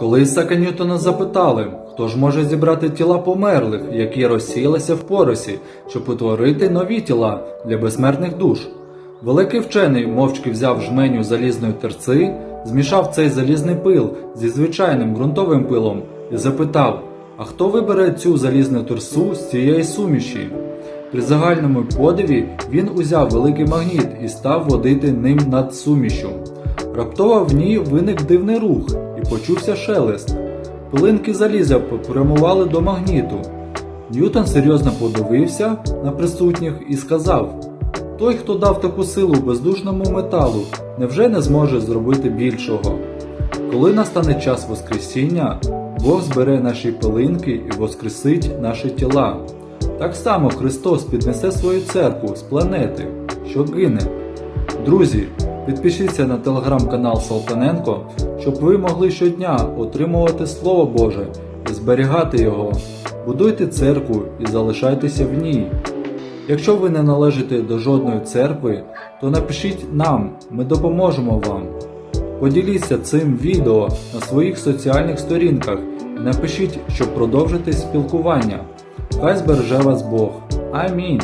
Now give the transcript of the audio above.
Коли Ісака Ньютона запитали, хто ж може зібрати тіла померлих, які розсіялися в поросі, щоб утворити нові тіла для безсмертних душ, великий вчений мовчки взяв жменю залізної терци, змішав цей залізний пил зі звичайним ґрунтовим пилом і запитав: А хто вибере цю залізну терсу з цієї суміші? При загальному подиві він узяв великий магніт і став водити ним над сумішю. Раптово в ній виник дивний рух почувся шелест. Пилинки заліза попрямували до магніту. Ньютон серйозно подивився на присутніх і сказав: Той, хто дав таку силу бездушному металу, невже не зможе зробити більшого? Коли настане час Воскресіння, Бог збере наші пилинки і воскресить наші тіла. Так само Христос піднесе свою церкву з планети, що гине. Друзі, підпишіться на телеграм-канал Салтаненко, щоб ви могли щодня отримувати Слово Боже і зберігати його. Будуйте церкву і залишайтеся в ній. Якщо ви не належите до жодної церкви, то напишіть нам, ми допоможемо вам. Поділіться цим відео на своїх соціальних сторінках і напишіть, щоб продовжити спілкування. Хай збереже вас Бог. Амінь.